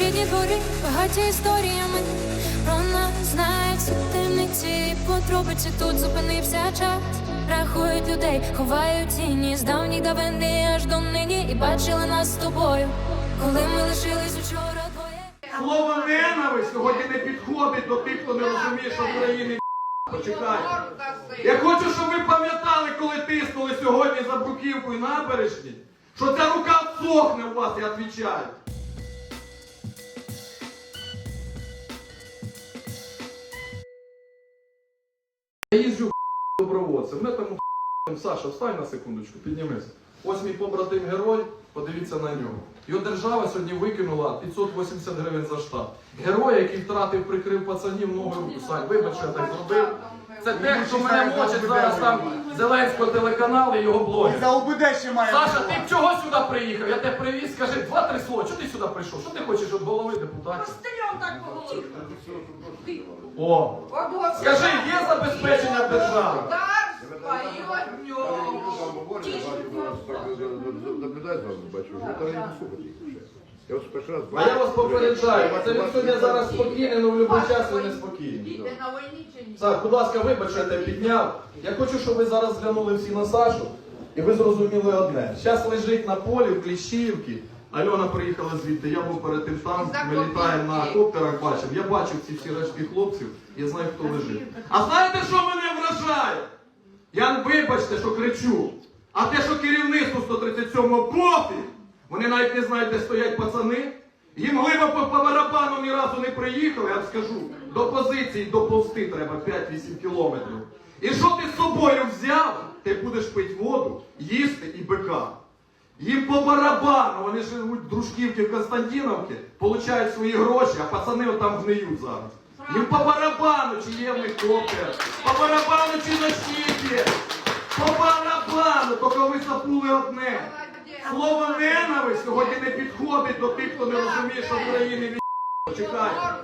Рідні двори багаті історіями. Про нас знають всі темниці і подробиці тут зупинився час. Рахують людей, ховають тіні з давніх давини аж до нині і бачили нас з тобою, коли ми лишились учора двоє. Слово ненависть сьогодні не підходить до тих, хто не розуміє, що в країні почекай. Я хочу, щоб ви пам'ятали, коли тиснули сьогодні за бруківкою набережні, що ця рука сохне у вас, я відповідаю. Їжджу добровольцем. Ми там Саша, встань на секундочку, піднімися. Ось мій побратим герой, подивіться на нього. Його держава сьогодні викинула 580 гривень за штат. Герой, який втратив, прикрив пацанів, ноги руку. Сань, вибач, що я так зробив. Це те, що мене мочить зараз там Зеленського телеканалу і його блогер. За УБД ще має. Саша, ти чого сюди приїхав? Я тебе привіз, скажи два-три слова. Чого ти сюди прийшов? Що ти хочеш від голови депутатів? Стильом так по голові. О, скажи, є забезпечення держави? Царства і от нього. Наблюдаю за вами, бачу, вже не слухати їх вже. Я ось перший раз А я вас попереджаю, це він сьогодні зараз спокійний, але в будь-який час він не спокійний. Діти на війні чи ні? Саш, будь ласка, вибач, я тебе підняв. Я хочу, щоб ви зараз зглянули всі на Сашу, і ви зрозуміли одне. Зараз лежить на полі в Кліщіївці. Альона приїхала звідти, я був перед тим там, ми літаємо на коптерах, бачив. Я бачив ці всі рештки хлопців, я знаю, хто лежить. А знаєте, що мене вражає? Я вибачте, що кричу. А те, що керівництво 137-го профі, вони навіть не знають, де стоять пацани. Їм глибоко по барабану ні разу не приїхали, я вам скажу. До позиції доповзти треба 5-8 кілометрів. І що ти з собою взяв? Ти будеш пити воду, їсти і бика. Їм по барабану, вони живуть в Дружківці, в Константиновці, получають свої гроші, а пацани там гниють зараз. Їм по барабану, чи є в них коптер, по барабану, чи защиті, по барабану, тільки ви забули одне. Слово ненависть сьогодні не підходить до тих, хто не розуміє, що в країні війна.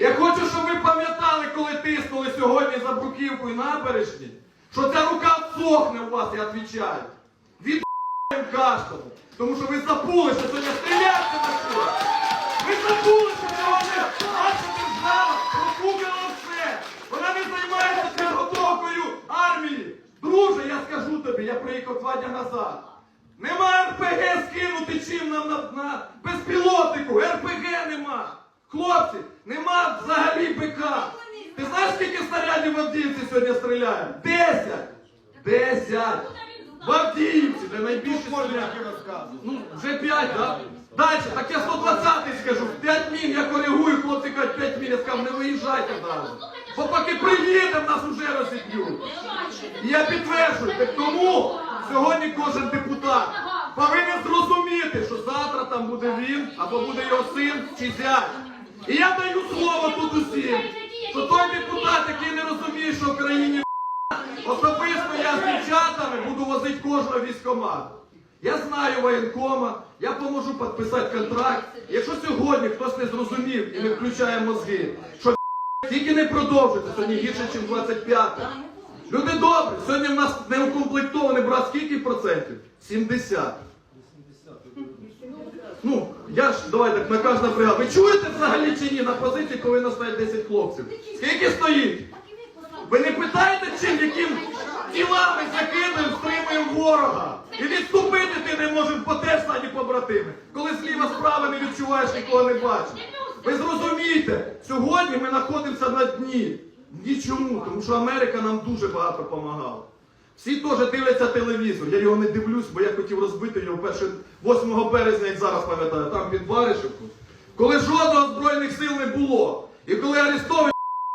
Я хочу, щоб ви пам'ятали, коли тиснули сьогодні за бруківкою набережні, що ця рука сохне у вас, я відповідаю. Від каштану. Тому що ви забули, що сьогодні стріляти на що. Ви забули, що сьогодні наша держава профукала все. Вона не займається підготовкою армії. Друже, я скажу тобі, я приїхав два дні назад. Нема РПГ скинути чим нам на, на безпілотнику. РПГ нема. Хлопці, нема взагалі БК. Ти знаєш, скільки снарядів в Авдіївці сьогодні стріляє? Десять! Десять! В Авдіївці, де найбільше стріляє. Ну, вже 5, так? Далі, так я 120 скажу. 5 мін я коригую, хлопці кажуть 5 мін, я сказав, не виїжджайте далі. Бо поки приїдемо, нас уже розіб'ють. І я підтверджую, так тому сьогодні кожен депутат повинен зрозуміти, що завтра там буде він, або буде його син чи зять. І я даю слово тут усім, що той депутат, який не розуміє, що в країні Особисто я з дівчатами буду возити кожного військомату. Я знаю воєнкома, я поможу підписати контракт. Якщо сьогодні хтось не зрозумів і не включає мозги, що тільки не продовжується, сьогодні гірше, ніж 25. Люди добрі, сьогодні в нас не укомплектований брат скільки процентів? 70. Ну, я ж, давай так, на кожна бригада. Ви чуєте взагалі чи ні? На позиції повинно стояти 10 хлопців. Скільки стоїть? Ви не питаєте, чим, яким тілами закидуємо, стримуємо ворога? І відступити ти не можеш, бо теж стаді побратими. Коли зліва справа не відчуваєш, нікого не бачиш. Ви зрозумієте, сьогодні ми знаходимося на дні. Нічому, тому що Америка нам дуже багато допомагала. Всі теж дивляться телевізор. Я його не дивлюсь, бо я хотів розбити його перше 8 березня, як зараз пам'ятаю, там під Баришевку. Коли жодного збройних сил не було. І коли Арестович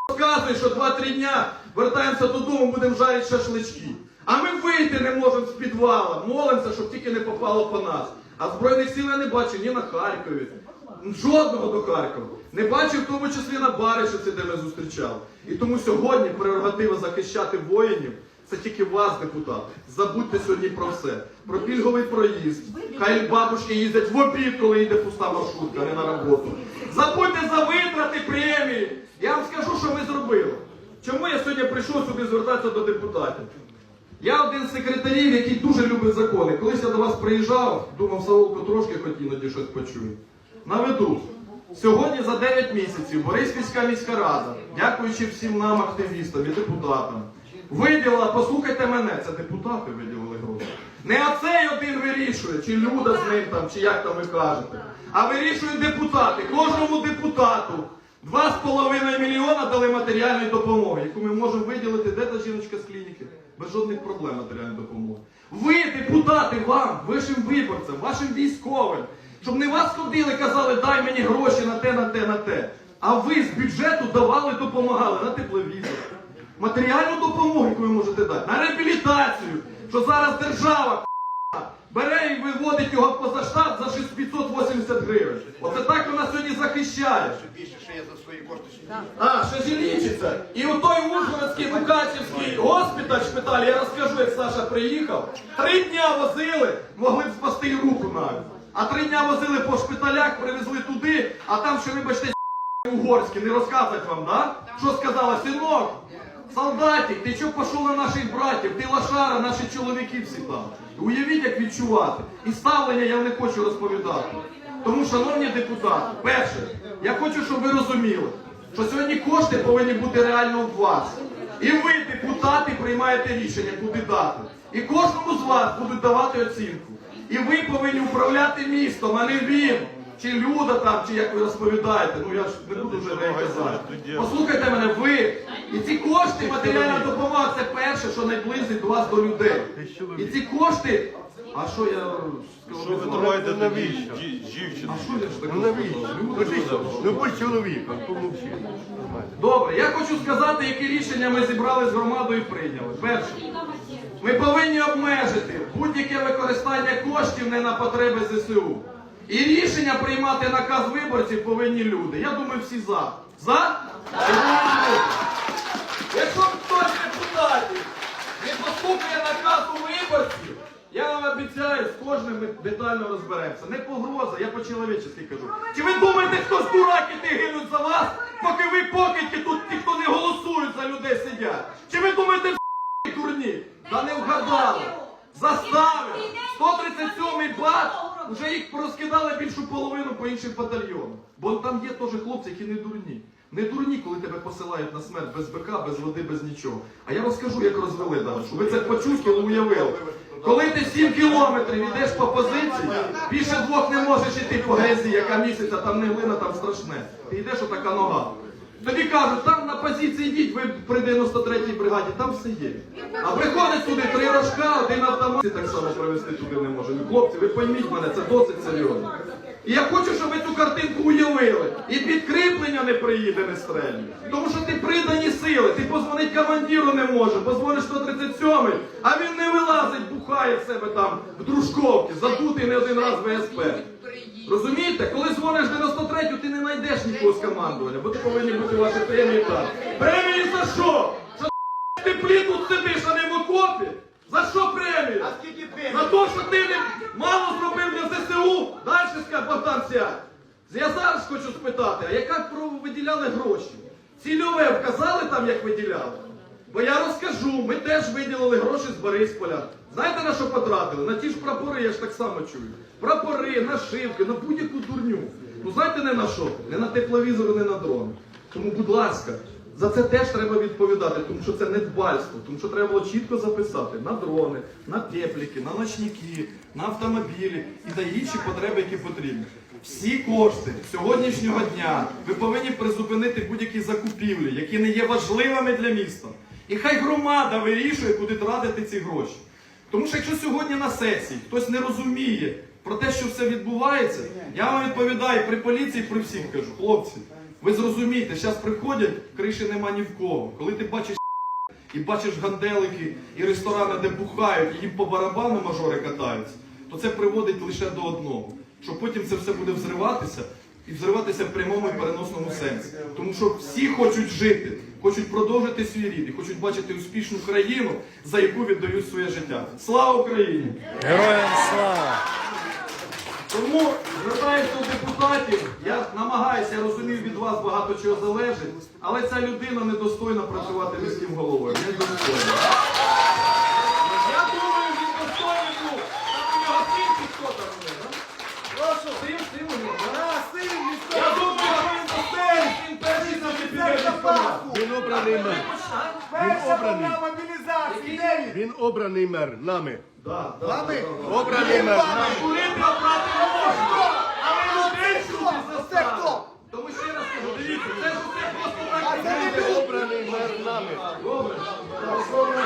розказує, що 2-3 дня вертаємося додому, будемо жарити шашлички. А ми вийти не можемо з підвала, молимося, щоб тільки не попало по нас. А збройних сил я не бачу ні на Харкові, жодного до Харкова. Не бачу в тому числі на Баришівці, де ми зустрічали. І тому сьогодні прерогатива захищати воїнів. Це тільки вас, депутати. Забудьте сьогодні про все. Про пільговий проїзд. Хай бабушки їздять в обід, коли йде пуста маршрутка, не на роботу. Забудьте за витрати премії. Я вам скажу, що ми зробили. Чому я сьогодні прийшов сюди звертатися до депутатів? Я один з секретарів, який дуже любить закони. Колись я до вас приїжджав, думав, Саулко трошки хоч іноді щось почую. Наведу. Сьогодні за 9 місяців Бориспільська міська рада, дякуючи всім нам, активістам і депутатам, виділила, послухайте мене, це депутати виділили гроші. Не оцей один вирішує, чи Люда з ним там, чи як там ви кажете, а вирішують депутати. Кожному депутату 2,5 мільйона дали матеріальної допомоги, яку ми можемо виділити, де та жіночка з клініки? Без жодних проблем матеріальної допомоги. Ви, депутати, вам, вашим виборцям, вашим військовим, щоб не вас ходили, казали, дай мені гроші на те, на те, на те. А ви з бюджету давали, допомагали на тепловізор, матеріальну допомогу, яку ви можете дати, на реабілітацію, що зараз держава бере і виводить його поза штат за 680 гривень. Оце так вона сьогодні захищає. Більше ще я за свої кошти сидів. А, ще жінічиться. І у той Ужгородський Мукачівський госпіталь, шпиталь, я розкажу, як Саша приїхав. Три дня возили, могли б спасти і руку навіть. А три дня возили по шпиталях, привезли туди, а там ще, вибачте, угорські, не розказать вам, да? Що сказала, синок? Солдатик, ти чого пішов на наших братів? Ти лошара, наші чоловіки всі там. Уявіть, як відчувати. І ставлення я не хочу розповідати. Тому, шановні депутати, перше, я хочу, щоб ви розуміли, що сьогодні кошти повинні бути реально у вас. І ви, депутати, приймаєте рішення, куди дати. І кожному з вас будуть давати оцінку. І ви повинні управляти містом, а не він. Чи Люда там, чи як ви розповідаєте, ну я ж не буду вже не казати. Послухайте мене, ви. І ці кошти, матеріальна допомога, це перше, що найблизить вас до людей. І ці кошти. А що я? Що ви знаю. триваєте навіщо? Дівчина. А що я ж таке? Ну навіщо? Люди, Кажи, що? ну будь чоловіком, помовчи. Добре, я хочу сказати, які рішення ми зібрали з громадою і прийняли. Перше, ми повинні обмежити будь-яке використання коштів не на потреби ЗСУ. І рішення приймати наказ виборців повинні люди. Я думаю, всі за. За? Якщо хтось депутатів не послухає наказу виборців, я вам обіцяю, з кожним ми детально розберемося. Не погроза, я по-чоловічески кажу. Чи ви думаєте, хто з дураки ти гинуть за вас, поки ви покидьки тут ті, хто не голосують за людей сидять? Чи ви думаєте, дурні? Та не вгадали. Заставили. 137-й бат, вже їх розкидали більшу половину по іншим батальйонам. Бо там є теж хлопці, які не дурні. Не дурні, коли тебе посилають на смерть без БК, без води, без нічого. А я розкажу, як розвели далі, щоб ви це почули, уявили. Коли ти 7 кілометрів йдеш по позиції, більше двох не можеш йти по грязі, яка місяця, там не глина, там страшне. Ти йдеш отака нога. Тобі кажуть, там на позиції йдіть, ви при 93-й бригаді, там все є. А приходить сюди три рожка, один автомат. Так само привезти туди не може. Ну, хлопці, ви пойміть мене, це досить серйозно. І я хочу, щоб ви цю картинку уявили. І підкріплення не приїде, не стрельне. Тому що ти придані сили, ти позвонить командиру не може, позвониш 137-й, а він не вилазить, бухає в себе там в дружковці, задутий не один раз ВСП. Розумієте, коли дзвониш 93-ю, ти не знайдеш нікого з командування, бо ти повинні бути ваші премії там. Премії за що? Що ти плід тут сидиш, а не в окопі? За що премія? За те, що ти не мало зробив для ЗСУ? Далі скаже Богдан сядь. Я зараз хочу спитати, а яка виділяли гроші? Цільове вказали там, як виділяли? Бо я розкажу, ми теж виділили гроші з Борисполя. Знаєте на що потратили? На ті ж прапори, я ж так само чую. Прапори, нашивки, на будь-яку дурню. Ну знаєте не на що? Не на тепловізор, не на дрон. Тому, будь ласка, за це теж треба відповідати, тому що це недбальство, тому що треба було чітко записати на дрони, на тепліки, на ночники, на автомобілі і на інші потреби, які потрібні. Всі кошти сьогоднішнього дня ви повинні призупинити будь-які закупівлі, які не є важливими для міста. І хай громада вирішує, куди тратити ці гроші. Тому що якщо сьогодні на сесії хтось не розуміє про те, що все відбувається, я вам відповідаю при поліції, при всіх кажу, хлопці, ви зрозумієте, зараз приходять, криші нема ні в кого. Коли ти бачиш і бачиш ганделики і ресторани, де бухають, і їм по барабану мажори катаються, то це приводить лише до одного, що потім це все буде взриватися. І взриватися в прямому і переносному сенсі. Тому що всі хочуть жити, хочуть продовжити свій рід і хочуть бачити успішну країну, за яку віддають своє життя. Слава Україні! Героям слава! Тому звертаюся до депутатів, я намагаюся, я розумію, від вас багато чого залежить, але ця людина недостойна працювати міським головою. Недостойна. Я думаю, він достойний був. Там у нього син чи хто там у нього, да? Прошу, син, син у нього, да? Я думаю, Він обраний мер. Він обраний. мобілізації, де він? Обраний мер нами. Вами? Обраний мер нами. Курити обрати не можна. А ви Людей? Це хто? Тому ще раз кажу, дивіться, це ж усе просто А це не? Обраний мер нами. Добре. Добре.